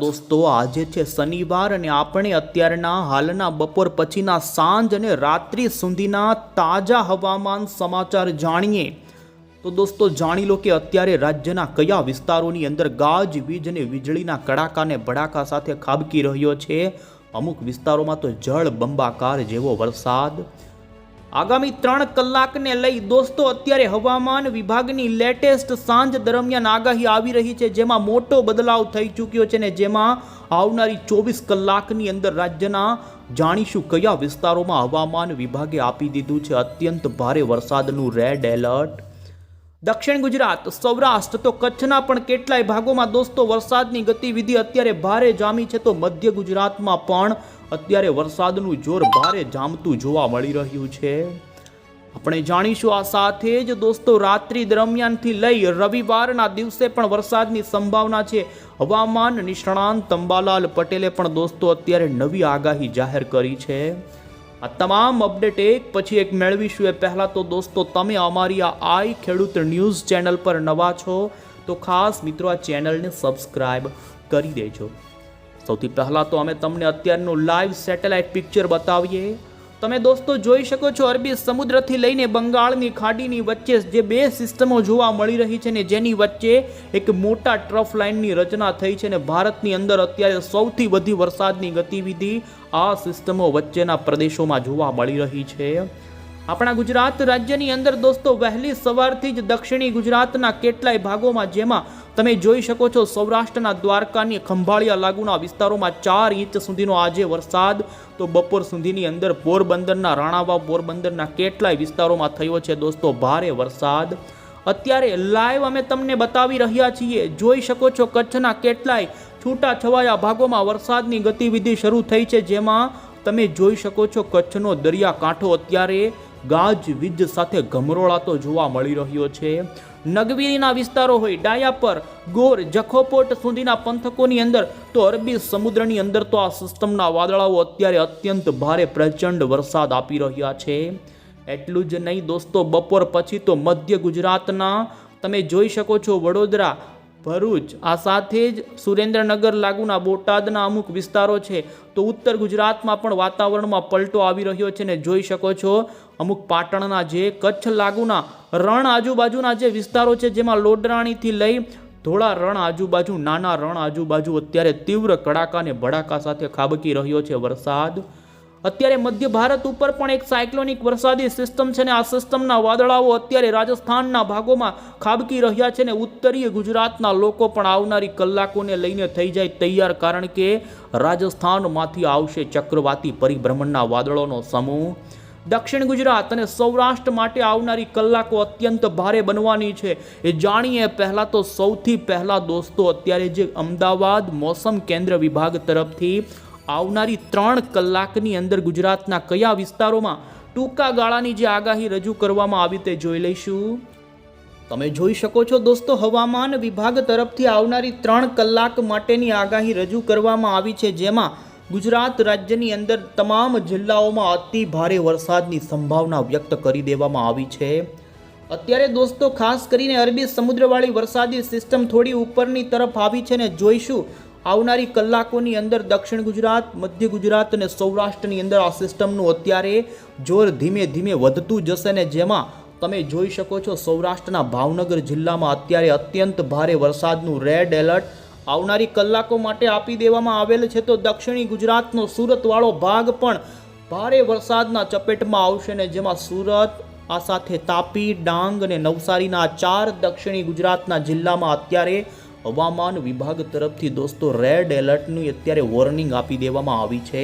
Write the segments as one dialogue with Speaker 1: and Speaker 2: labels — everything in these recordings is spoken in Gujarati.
Speaker 1: દોસ્તો, આજે છે શનિવાર અને આપણે અત્યારના હાલના બપોર પછીના સાંજ અને રાત્રિ સુધીના તાજા હવામાન સમાચાર જાણીએ. તો દોસ્તો, જાણી લો કે અત્યારે રાજ્યના કયા વિસ્તારોની અંદર ગાજ, વીજ અને વીજળીના કડાકાને ભડાકા સાથે ખાબકી રહ્યો છે. અમુક વિસ્તારોમાં તો જળ બંબાકાર જેવો વરસાદ. આગામી ત્રણ કલાકને લઈ દોસ્તો, અત્યારે હવામાન વિભાગની લેટેસ્ટ સાંજ દરમિયાન આગાહી આવી રહી છે, જેમાં મોટો બદલાવ થઈ ચૂક્યો છે ને જેમાં આવનારી ચોવીસ કલાકની અંદર રાજ્યના જાણીશું કયા વિસ્તારોમાં હવામાન વિભાગે આપી દીધું છે. અત્યંત ભારે વરસાદનું રેડ એલર્ટ દક્ષિણ ગુજરાત, સૌરાષ્ટ્ર તો કચ્છના પણ કેટલાય ભાગોમાં દોસ્તો, વરસાદની ગતિવિધિ અત્યારે ભારે જામી છે, તો મધ્ય ગુજરાતમાં પણ અત્યારે વરસાદનું જોર ભારે જામતું જોવા મળી રહ્યું છે. આપણે જાણીશું આ સાથે જ દોસ્તો, રાત્રિ દરમિયાનથી લઈ રવિવારના દિવસે પણ વરસાદની સંભાવના છે. હવામાન નિષ્ણાંત તંબાલાલ પટેલે પણ દોસ્તો અત્યારે નવી આગાહી જાહેર કરી છે. આ તમામ અપડેટ એક પછી એક મેળવીશું. એ પહેલાં તો દોસ્તો, તમે અમારી આ આઈ ખેડૂત ન્યૂઝ ચેનલ પર નવા છો, તો ખાસ મિત્રો આ ચેનલને સબસ્ક્રાઈબ કરી દેજો. સૌથી પહેલાં તો અમે તમને અત્યારનું લાઈવ સેટેલાઇટ પિક્ચર બતાવીએ. તમે દોસ્તો જોઈ શકો છો, અરબી સમુદ્રથી લઈને બંગાળની ખાડીની વચ્ચે જે બે સિસ્ટમો જોવા મળી રહી છે ને જેની વચ્ચે એક મોટા ટ્રફ લાઇનની રચના થઈ છે ને ભારતની અંદર અત્યારે સૌથી વધુ વરસાદની ગતિવિધિ આ સિસ્ટમો વચ્ચેના પ્રદેશોમાં જોવા મળી રહી છે. આપણા ગુજરાત રાજ્યની અંદર દોસ્તો વહેલી સવારથી જ દક્ષિણી ગુજરાતના કેટલાય ભાગોમાં જેમાં તમે જોઈ શકો છો સૌરાષ્ટ્રના દ્વારકાની ખંભાળિયા લાગુના વિસ્તારોમાં ચાર ઇંચ સુધીનો આજે વરસાદ. તો બપોર સુધીની અંદર પોરબંદરના રાણાવા પોરબંદરના કેટલાય વિસ્તારોમાં થયો છે દોસ્તો ભારે વરસાદ. અત્યારે લાઈવ અમે તમને બતાવી રહ્યા છીએ. જોઈ શકો છો કચ્છના કેટલાય છૂટા છવાયા ભાગોમાં વરસાદની ગતિવિધિ શરૂ થઈ છે. જેમાં તમે જોઈ શકો છો કચ્છનો દરિયાકાંઠો અત્યારે ગાજ વીજ સાથે ગમરોળાતો જોવા મળી રહ્યો છે. નગવીના વિસ્તારો હોય, ડાયા પર ગોર જખોપોટ સુધીના પંથકોની અંદર તો અરબી સમુદ્રની અંદર તો આ સિસ્ટમના વાદળાઓ અત્યારે અત્યંત ભારે પ્રચંડ વરસાદ આપી રહ્યા છે. એટલું જ નહીં દોસ્તો, બપોર પછી તો મધ્ય ગુજરાતના, તમે જોઈ શકો છો વડોદરા ભરૂચ. આ સાથે જ સુરેન્દ્રનગર લાગુના બોટાદના અમુક વિસ્તારો છે. તો ઉત્તર ગુજરાતમાં પણ વાતાવરણમાં પલટો આવી રહ્યો છે ને જોઈ શકો છો. અમુક પાટણના જે કચ્છ લાગુના રણ આજુબાજુના જે વિસ્તારો છે, જેમાં લોડરાણીથી લઈ ધોળા રણ આજુબાજુ, નાના રણ આજુબાજુ અત્યારે તીવ્ર કડાકા અને ભડાકા સાથે ખાબકી રહ્યો છે વરસાદ. અત્યારે મધ્ય ભારત ઉપર પણ એક સાયક્લોનિક વરસાદી સિસ્ટમ છે ને આ સિસ્ટમના વાદળાઓ અત્યારે રાજસ્થાનના ભાગોમાં ખાબકી રહ્યા છે ને ઉત્તરીય ગુજરાતના લોકો પણ આવનારી કલાકોને લઈને થઈ જાય તૈયાર કારણ કે રાજસ્થાનમાંથી આવશે ચક્રવાતી પરિભ્રમણના વાદળોનો સમૂહ. દક્ષિણ ગુજરાત અને સૌરાષ્ટ્ર માટે આવનારી કલાકો અત્યંત ભારે બનવાની છે. એ જાણીએ પહેલાં તો સૌથી પહેલાં દોસ્તો અત્યારે જે અમદાવાદ મોસમ કેન્દ્ર વિભાગ તરફથી આવનારી ત્રણ કલાકની અંદર ગુજરાતના કયા વિસ્તારોમાં ટૂંકા ગાળાની જે આગાહી રજૂ કરવામાં આવી તે જોઈ લઈશું. તમે જોઈ શકો છો દોસ્તો, હવામાન વિભાગ તરફથી આવનારી ત્રણ કલાક માટેની આગાહી રજૂ કરવામાં આવી છે, જેમાં ગુજરાત રાજ્યની અંદર તમામ જિલ્લાઓમાં અતિ ભારે વરસાદની સંભાવના વ્યક્ત કરી દેવામાં આવી છે. અત્યારે દોસ્તો, ખાસ કરીને અરબી સમુદ્રવાળી વરસાદી સિસ્ટમ થોડી ઉપરની તરફ આવી છે ને જોઈશું આવનારી કલાકોની અંદર દક્ષિણ ગુજરાત, મધ્ય ગુજરાત અને સૌરાષ્ટ્રની અંદર આ સિસ્ટમનું અત્યારે જોર ધીમે ધીમે વધતું જશે ને જેમાં તમે જોઈ શકો છો સૌરાષ્ટ્રના ભાવનગર જિલ્લામાં અત્યારે અત્યંત ભારે વરસાદનું રેડ એલર્ટ આવનારી કલાકો માટે આપી દેવામાં આવેલ છે. તો દક્ષિણી ગુજરાતનો સુરતવાળો ભાગ પણ ભારે વરસાદના ચપેટમાં આવશે ને જેમાં સુરત, આ સાથે તાપી, ડાંગ અને નવસારીના ચાર દક્ષિણી ગુજરાતના જિલ્લામાં અત્યારે હવામાન વિભાગ તરફથી દોસ્તો રેડ એલર્ટની અત્યારે વોર્નિંગ આપી દેવામાં આવી છે.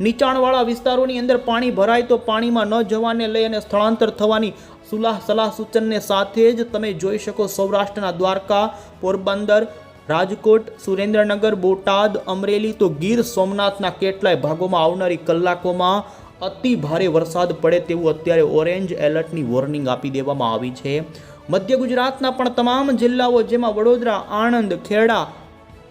Speaker 1: નીચાણવાળા વિસ્તારોની અંદર પાણી ભરાય તો પાણીમાં ન જવાને લઈ અને સ્થળાંતર થવાની સુલાહ સલાહ સૂચનને સાથે જ તમે જોઈ શકો સૌરાષ્ટ્રના દ્વારકા, પોરબંદર, રાજકોટ, સુરેન્દ્રનગર, બોટાદ, અમરેલી તો ગીર સોમનાથના કેટલાય ભાગોમાં આવનારી કલાકોમાં અતિ ભારે વરસાદ પડે તેવું અત્યારે ઓરેન્જ એલર્ટની વોર્નિંગ આપી દેવામાં આવી છે. મધ્ય ગુજરાતના પણ તમામ જિલ્લાઓ જેમાં વડોદરા, આણંદ, ખેડા,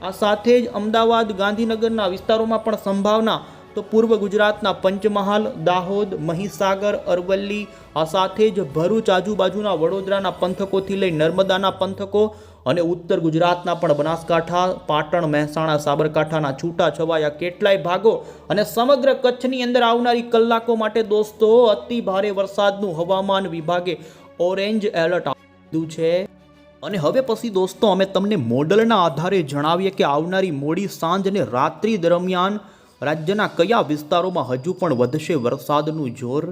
Speaker 1: આ સાથે જ અમદાવાદ, ગાંધીનગરના વિસ્તારોમાં પણ સંભાવના. તો પૂર્વ ગુજરાતના પંચમહાલ, દાહોદ, મહીસાગર, અરવલ્લી, આ સાથે જ ભરૂચ આજુબાજુના વડોદરાના પંથકોથી લઈ નર્મદાના પંથકો અને ઉત્તર ગુજરાતના પણ બનાસકાંઠા, પાટણ, મહેસાણા, સાબરકાંઠાના છૂટા છવાયા કેટલાય ભાગો અને સમગ્ર કચ્છની અંદર આવનારી કલાકો માટે દોસ્તો, અતિ ભારે વરસાદનું હવામાન વિભાગે ઓરેન્જ એલર્ટ દીધું છે? અને હવે પછી દોસ્તો, અમે તમને મોડલના આધારે જણાવીએ કે આવનારી મોડી સાંજ અને રાત્રિ દરમિયાન રાજ્યના કયા વિસ્તારોમાં હજુ પણ વધશે વરસાદનું જોર?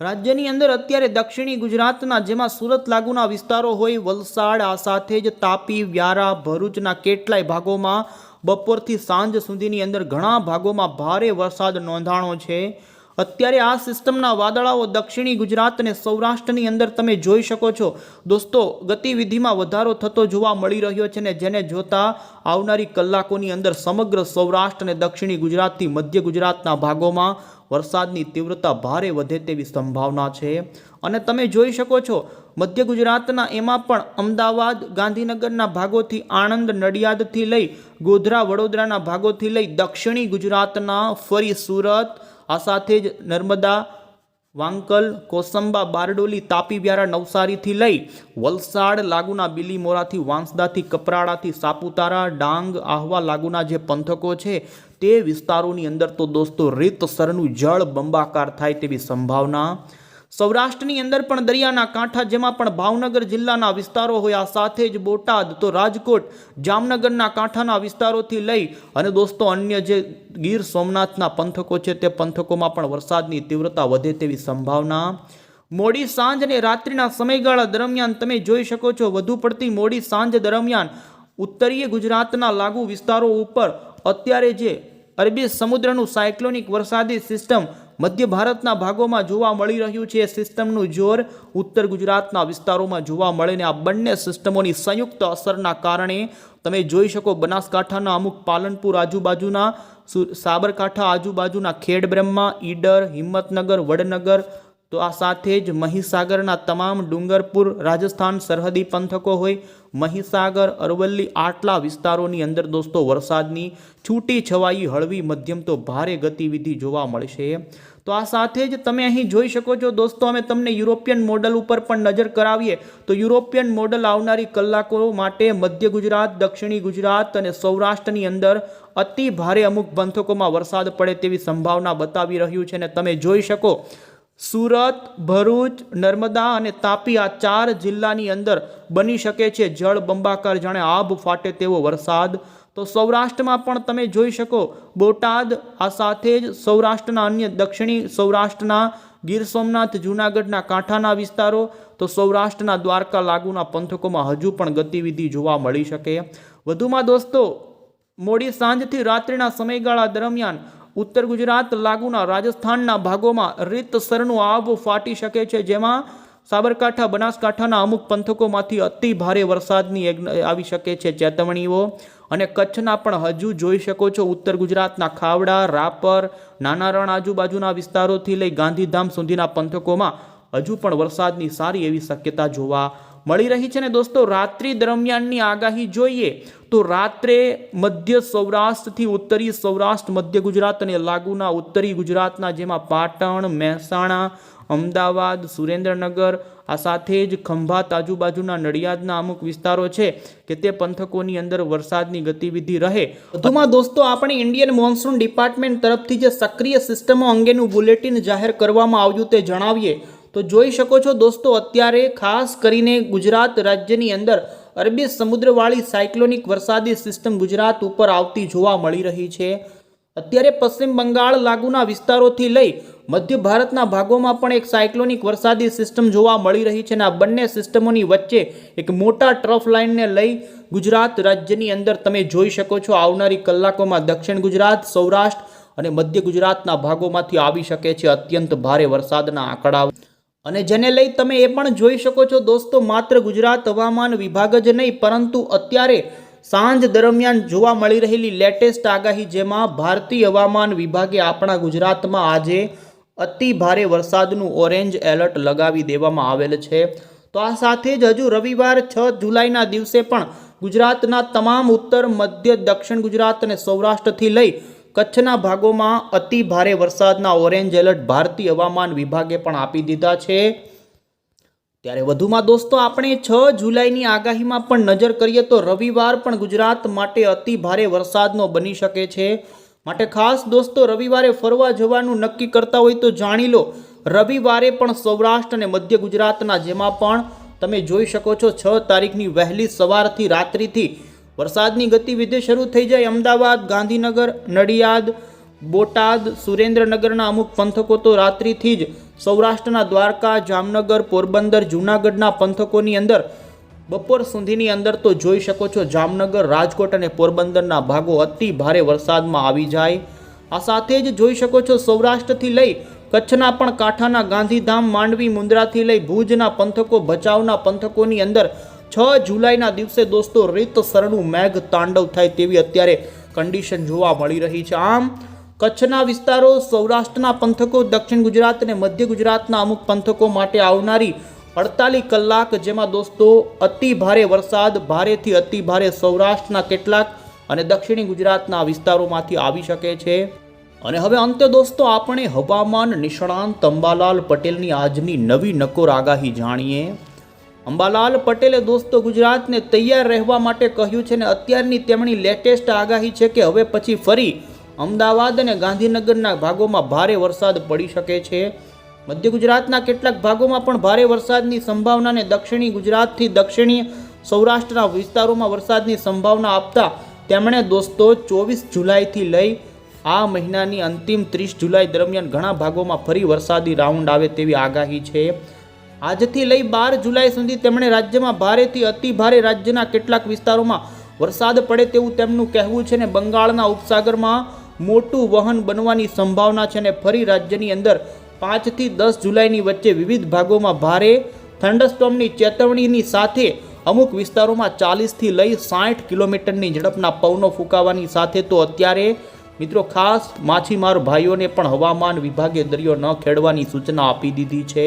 Speaker 1: રાજ્યની અંદર અત્યારે દક્ષિણી ગુજરાતના જેમાં સુરત લાગુના વિસ્તારો હોય, વલસાડ, આ સાથે જ તાપી, વ્યારા, ભરૂચના કેટલાય ભાગોમાં બપોરથી સાંજ સુધીની અંદર ઘણા ભાગોમાં ભારે વરસાદ નોંધાણો છે. અત્યારે આ સિસ્ટમના વાદળાઓ દક્ષિણી ગુજરાત અને સૌરાષ્ટ્રની અંદર તમે જોઈ શકો છો. દોસ્તો, ગતિવિધિમાં વધારો થતો જોવા મળી રહ્યો છે ને જેને જોતા આવનારી કલાકોની અંદર સમગ્ર સૌરાષ્ટ્ર અને દક્ષિણી ગુજરાતથી મધ્ય ગુજરાતના ભાગોમાં વરસાદની તીવ્રતા ભારે વધે તેવી સંભાવના છે. અને તમે જોઈ શકો છો, મધ્ય ગુજરાતના એમાં પણ અમદાવાદ, ગાંધીનગરના ભાગોથી આણંદ, નડિયાદથી લઈ ગોધરા, વડોદરાના ભાગોથી લઈ દક્ષિણી ગુજરાતના ફરી સુરત આ સાથે જ નર્મદા, વાંકલ, કોસંબા, બારડોલી તાપી વ્યારા નવસારીથી લઈ વલસાડ લાગુના બિલીમોરાથી, વાંસદાથી, કપરાડાથી, સાપુતારા, ડાંગ, આહવા લાગુના જે પંથકો છે તે વિસ્તારોની અંદર તો દોસ્તો રીતસરનું જળ બંબાકાર થાય તેવી સંભાવના સૌરાષ્ટ્રની અંદર પણ દરિયાના કાંઠા જેમાં પણ ભાવનગર જિલ્લાના વિસ્તારો હોય સાથે જ બોટાદ તો રાજકોટ, જામનગરના કાંઠાના વિસ્તારોથી લઈ અને દોસ્તો અન્ય જે ગીર સોમનાથના પંથકો છે, તે પંથકોમાં પણ વરસાદની તીવ્રતા વધે તેવી સંભાવના. મોડી સાંજ અને રાત્રિના સમયગાળા દરમિયાન તમે જોઈ શકો છો, વધુ પડતી મોડી સાંજ દરમિયાન ઉત્તરીય ગુજરાતના લાગુ વિસ્તારો ઉપર અત્યારે જે અરબી સમુદ્રનું સાયક્લોનિક વરસાદી સિસ્ટમ મધ્ય ભારતના ભાગોમાં જોવા મળી રહ્યું છે. સિસ્ટમનું જોર ઉત્તર ગુજરાતના વિસ્તારોમાં જોવા મળે ને આ બંને સિસ્ટમોની સંયુક્ત અસરના કારણે તમે જોઈ શકો બનાસકાંઠાના અમુક પાલનપુર આજુબાજુના સાબરકાંઠા આજુબાજુના ખેડબ્રહ્મા, ઈડર, હિંમતનગર, વડનગર તો આ સાથે જ મહીસાગરના તમામ ડુંગરપુર, રાજસ્થાન સરહદી પંથકો હોય, મહીસાગર, અરવલ્લી આટલા વિસ્તારોની અંદર દોસ્તો વરસાદની છૂટી છવાઈ હળવી મધ્યમ તો ભારે ગતિવિધિ જોવા મળશે. તો આ સાથે જ તમે અહીં જોઈ શકો છો દોસ્તો અમે તમને યુરોપિયન મોડલ ઉપર પણ નજર કરાવીએ. તો યુરોપિયન મોડલ આવનારી કલાકો માટે મધ્ય ગુજરાત, દક્ષિણી ગુજરાત અને સૌરાષ્ટ્રની અંદર અતિ ભારે અમુક પંથકોમાં વરસાદ પડે તેવી સંભાવના બતાવી રહ્યું છે અને તમે જોઈ શકો સુરત, ભરૂચ, નર્મદા અને તાપી આ ચાર જિલ્લાની અંદર બની શકે છે જળ બંબાકાર. જાણે આબ ફાટે તેવો વરસાદ. તો સૌરાષ્ટ્રમાં પણ તમે જોઈ શકો, બોટાદ, આ સાથે જ સૌરાષ્ટ્રના અન્ય દક્ષિણી સૌરાષ્ટ્રના, ગીર સોમનાથ, જૂનાગઢના કાંઠાના વિસ્તારો. તો સૌરાષ્ટ્રના દ્વારકા લાગુના પંથકોમાં હજુ પણ ગતિવિધિ જોવા મળી શકે. વધુમાં દોસ્તો, મોડી સાંજથી રાત્રિના સમયગાળા દરમિયાન ઉત્તર ગુજરાત લાગુના રાજસ્થાનના ભાગોમાં રીતસરનું આબ ફાટી શકે છે, જેમાં સાબરકાંઠા, બનાસકાંઠાના અમુક પંથકોમાંથી અતિ ભારે વરસાદની આવી શકે છે, ચેતવણીઓ. અને કચ્છના પણ હજુ જોઈ શકો છો, ઉત્તર ગુજરાતના ખાવડા, રાપર નાના રણ આજુબાજુના વિસ્તારોથી લઈ ગાંધીધામ સુધીના પંથકોમાં હજુ પણ વરસાદની સારી એવી શક્યતા જોવા મળી રહી છે ને દોસ્તો, રાત્રિ દરમિયાનની આગાહી જોઈએ તો રાત્રે મધ્ય સૌરાષ્ટ્રથી ઉત્તરી સૌરાષ્ટ્ર, મધ્ય ગુજરાત અને લાગુના ઉત્તરી ગુજરાતના જેમાં પાટણ, મહેસાણા, અમદાવાદ, સુરેન્દ્રનગર, આ સાથે જ ખંભાત આજુબાજુના નડિયાદના અમુક વિસ્તારો છે કે તે પંથકોની અંદર વરસાદની ગતિવિધિ રહે. વધુમાં દોસ્તો, આપણે ઇન્ડિયન મોન્સૂન ડિપાર્ટમેન્ટ તરફથી જે સક્રિય સિસ્ટમો અંગેનું બુલેટિન જાહેર કરવામાં આવ્યું તે જણાવીએ. તો જોઈ શકો છો દોસ્તો, અત્યારે ખાસ કરીને ગુજરાત રાજ્યની અંદર અરબી સમુદ્રવાળી સાયક્લોનિક વરસાદી સિસ્ટમ ગુજરાત ઉપર આવતી જોવા મળી રહી છે. અત્યારે પશ્ચિમ બંગાળ લાગુના વિસ્તારોથી લઈ મધ્ય ભારતના ભાગોમાં પણ એક સાયક્લોનિક વરસાદી સિસ્ટમ જોવા મળી રહી છે અને આ બંને સિસ્ટમોની વચ્ચે એક મોટા ટ્રફ લાઇનને લઈ ગુજરાત રાજ્યની અંદર તમે જોઈ શકો છો આવનારી કલાકોમાં દક્ષિણ ગુજરાત, સૌરાષ્ટ્ર અને મધ્ય ગુજરાતના ભાગોમાંથી આવી શકે છે અત્યંત ભારે વરસાદના આંકડા અને જેને લઈ તમે એ પણ જોઈ શકો છો, દોસ્તો, માત્ર ગુજરાત હવામાન વિભાગ જ નહીં, પરંતુ અત્યારે સાંજ દરમિયાન જોવા મળી રહેલી લેટેસ્ટ આગાહી જેમાં ભારતીય હવામાન વિભાગે આપણા ગુજરાતમાં આજે અતિ ભારે વરસાદનું ઓરેન્જ એલર્ટ લગાવી દેવામાં આવેલ છે. તો આ સાથે જ હજુ રવિવાર છ જુલાઈના દિવસે પણ ગુજરાતના તમામ ઉત્તર, મધ્ય, દક્ષિણ ગુજરાત અને સૌરાષ્ટ્રથી લઈ કચ્છના ભાગોમાં અતિ ભારે વરસાદના ઓરેન્જ એલર્ટ ભારતીય હવામાન વિભાગે પણ આપી દીધા છે. ત્યારે વધુમાં દોસ્તો, આપણે છ જુલાઈની આગાહીમાં પણ નજર કરીએ તો રવિવાર પણ ગુજરાત માટે અતિ ભારે વરસાદનો બની શકે છે. માટે ખાસ દોસ્તો, રવિવારે ફરવા જવાનું નક્કી કરતા હોય તો જાણી લો, રવિવારે પણ સૌરાષ્ટ્ર અને મધ્ય ગુજરાતના જેમાં પણ તમે જોઈ શકો છો, છ તારીખની વહેલી સવારથી રાત્રિથી વરસાદની ગતિવિધિ શરૂ થઈ જાય અમદાવાદ, ગાંધીનગર, નડિયાદ, બોટાદ, સુરેન્દ્રનગરના અમુક પંથકો તો રાત્રિથી જ સૌરાષ્ટ્રના દ્વારકા, જામનગર, પોરબંદર, જૂનાગઢના પંથકોની અંદર બપોર સુધીની અંદર તો જોઈ શકો છો જામનગર, રાજકોટ અને પોરબંદરના ભાગો અતિ ભારે વરસાદમાં આવી જાય. આ સાથે જ જોઈ શકો છો સૌરાષ્ટ્રથી લઈ કચ્છના પણ કાંઠાના ગાંધીધામ, માંડવી, મુન્દ્રાથી લઈ ભુજના પંથકો, ભચાઉના પંથકોની અંદર છ જુલાઈના દિવસે દોસ્તો રીતસરનું મેઘ તાંડવ થાય તેવી અત્યારે કન્ડિશન જોવા મળી રહી છે. આમ, કચ્છના વિસ્તારો, સૌરાષ્ટ્રના પંથકો, દક્ષિણ ગુજરાત અને મધ્ય ગુજરાતના અમુક પંથકો માટે આવનારી અડતાલીસ કલાક જેમાં દોસ્તો અતિ ભારે વરસાદ, ભારેથી અતિ ભારે સૌરાષ્ટ્રના કેટલાક અને દક્ષિણી ગુજરાતના વિસ્તારોમાંથી આવી શકે છે. અને હવે અંતે દોસ્તો આપણે હવામાન નિષ્ણાંત અંબાલાલ પટેલની આજની નવી નકોર આગાહી જાણીએ. અંબાલાલ પટેલે દોસ્તો ગુજરાતને તૈયાર રહેવા માટે કહ્યું છે ને અત્યારની તેમની લેટેસ્ટ આગાહી છે કે હવે પછી ફરી અમદાવાદ અને ગાંધીનગરના ભાગોમાં ભારે વરસાદ પડી શકે છે. મધ્ય ગુજરાતના કેટલાક ભાગોમાં પણ ભારે વરસાદની સંભાવનાને દક્ષિણી ગુજરાતથી દક્ષિણી સૌરાષ્ટ્રના વિસ્તારોમાં વરસાદની સંભાવના આપતા તેમણે દોસ્તો ચોવીસ જુલાઈથી લઈ આ મહિનાની અંતિમ ત્રીસ જુલાઈ દરમિયાન ઘણા ભાગોમાં ફરી વરસાદી રાઉન્ડ આવે તેવી આગાહી છે. આજથી લઈ બાર જુલાઈ સુધી તેમણે રાજ્યમાં ભારેથી અતિ ભારે રાજ્યના કેટલાક વિસ્તારોમાં વરસાદ પડે તેવું તેમનું કહેવું છે ને બંગાળના ઉપસાગરમાં મોટું વહન બનવાની સંભાવના છે ને ફરી રાજ્યની અંદર પાંચથી દસ જુલાઈની વચ્ચે વિવિધ ભાગોમાં ભારે થંડરસ્ટોમની ચેતવણીની સાથે અમુક વિસ્તારોમાં ચાલીસથી લઈ સાઠ કિલોમીટરની ઝડપના પવનો ફૂંકાવાની સાથે તો અત્યારે મિત્રો ખાસ માછીમાર ભાઈઓને પણ હવામાન વિભાગે દરિયો ન ખેડવાની સૂચના આપી દીધી છે.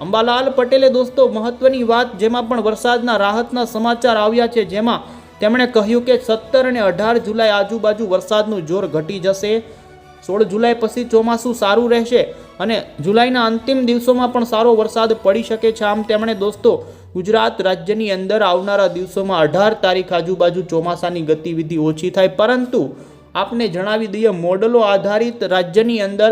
Speaker 1: અંબાલાલ પટેલે દોસ્તો મહત્વની વાત જેમાં પણ વરસાદના રાહતના સમાચાર આવ્યા છે, જેમાં તેમણે કહ્યું કે સત્તર અને અઢાર જુલાઈ આજુબાજુ વરસાદનું જોર ઘટી જશે. સોળ જુલાઈ પછી ચોમાસું સારું રહેશે અને જુલાઈના અંતિમ દિવસોમાં પણ સારો વરસાદ પડી શકે છે. આમ તેમણે દોસ્તો ગુજરાત રાજ્યની અંદર આવનારા દિવસોમાં અઢાર તારીખ આજુબાજુ ચોમાસાની ગતિવિધિ ઓછી થાય, પરંતુ આપને જણાવી દઈએ, મોડલો આધારિત રાજ્યની અંદર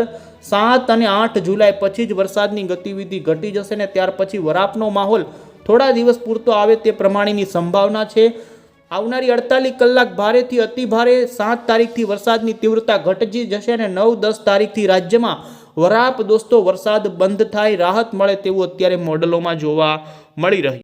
Speaker 1: સાત અને આઠ જુલાઈ પછી જ વરસાદની ગતિવિધિ ઘટી જશે ને ત્યાર પછી વરાપનો માહોલ થોડા દિવસ પૂરતો આવે તે પ્રમાણેની સંભાવના છે. આવનારી અડતાલીસ કલાક ભારેથી અતિ ભારે સાત તારીખથી વરસાદની તીવ્રતા ઘટજી જશે અને નવ દસ તારીખથી રાજ્યમાં વરાપ દોસ્તો વરસાદ બંધ થાય, રાહત મળે તેવું અત્યારે મોડલોમાં જોવા મળી રહ્યું.